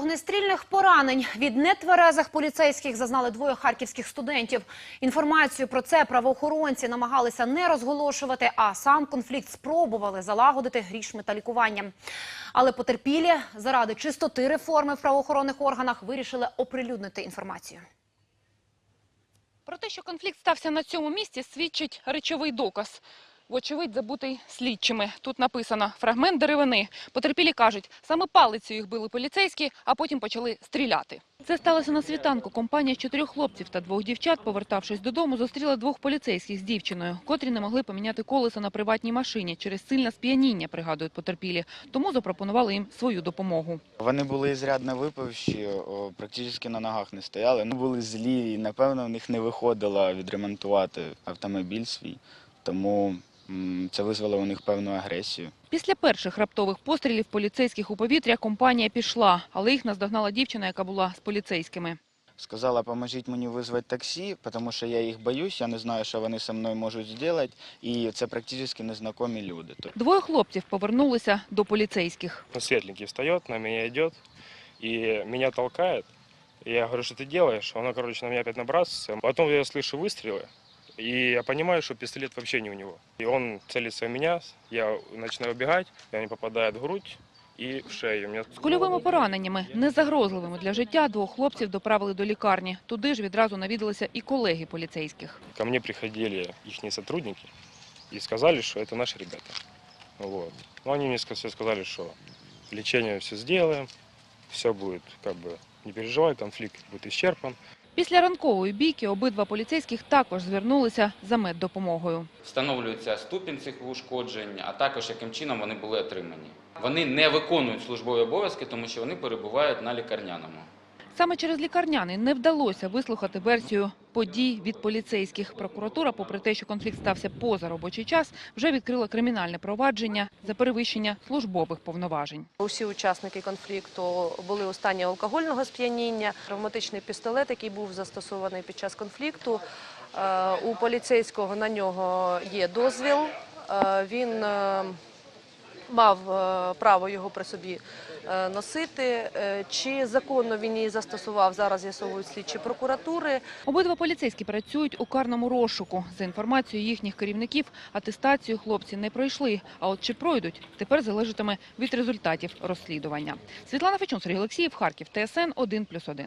Вогнестрільних поранень від нетверезих поліцейських зазнали двоє харківських студентів. Інформацію про це правоохоронці намагалися не розголошувати, а сам конфлікт спробували залагодити грішми та лікуванням. Але потерпілі заради чистоти реформи в правоохоронних органах вирішили оприлюднити інформацію. Про те, що конфлікт стався на цьому місці, свідчить речовий доказ. Вочевидь, забутий слідчими. Тут написано «фрагмент деревини». Потерпілі кажуть, саме палицею їх били поліцейські, а потім почали стріляти. Це сталося на світанку. Компанія з чотирьох хлопців та двох дівчат, повертавшись додому, зустріла двох поліцейських з дівчиною, котрі не могли поміняти колеса на приватній машині через сильне сп'яніння, пригадують потерпілі. Тому запропонували їм свою допомогу. Вони були ізрядно випивші, практично на ногах не стояли. Ну, були злі і, напевно, в них не виходило відремонтувати автомобіль свій. Тому це визвало у них певну агресію. Після перших раптових пострілів поліцейських у повітря компанія пішла, але їх наздогнала дівчина, яка була з поліцейськими. Сказала, поможіть мені визвати таксі, тому що я їх боюсь, я не знаю, що вони зі мною можуть зробити, і це практично незнайомі люди. То- Двоє хлопців повернулися до поліцейських. Ну, светленький встает, на меня идет и меня толкает. И я говорю, что ты делаешь? Он, короче, на меня опять набрасывается. Потом я слышу выстрелы, и я понимаю, что пистолет вообще не у него. И он целится в меня, я начинаю убегать, и они попадают в грудь и в шею. З кульовими пораненнями, незагрозливими для життя, двох хлопців доправили до лікарні. Туди ж відразу навідалися і колеги поліцейських. Ко мне приходили их сотрудники и сказали, что это наши ребята. Вот. Но они мне ска- сказали, что лечение все сделаем, все будет, как бы, не переживай, конфликт будет исчерпан. Після ранкової бійки обидва поліцейських також звернулися за меддопомогою. Встановлюється ступінь цих ушкоджень, а також яким чином вони були отримані. Вони не виконують службові обов'язки, тому що вони перебувають на лікарняному. Саме через лікарняний не вдалося вислухати версію подій від поліцейських. Прокуратура, попри те, що конфлікт стався поза робочий час, вже відкрила кримінальне провадження за перевищення службових повноважень. Усі учасники конфлікту були у стані алкогольного сп'яніння. Травматичний пістолет, який був застосований під час конфлікту. е, У поліцейського на нього є дозвіл. Е, Він е, мав е, право його при собі е, носити. Е, Чи законно він її застосував, зараз з'ясовують слідчі прокуратури. Обидва поліцейські працюють у карному розшуку. За інформацією їхніх керівників, атестацію хлопці не пройшли. А от чи пройдуть, тепер залежатиме від результатів розслідування. Світлана Фечун, Сергій Олексіїв, Харків, ТСН 1+,1.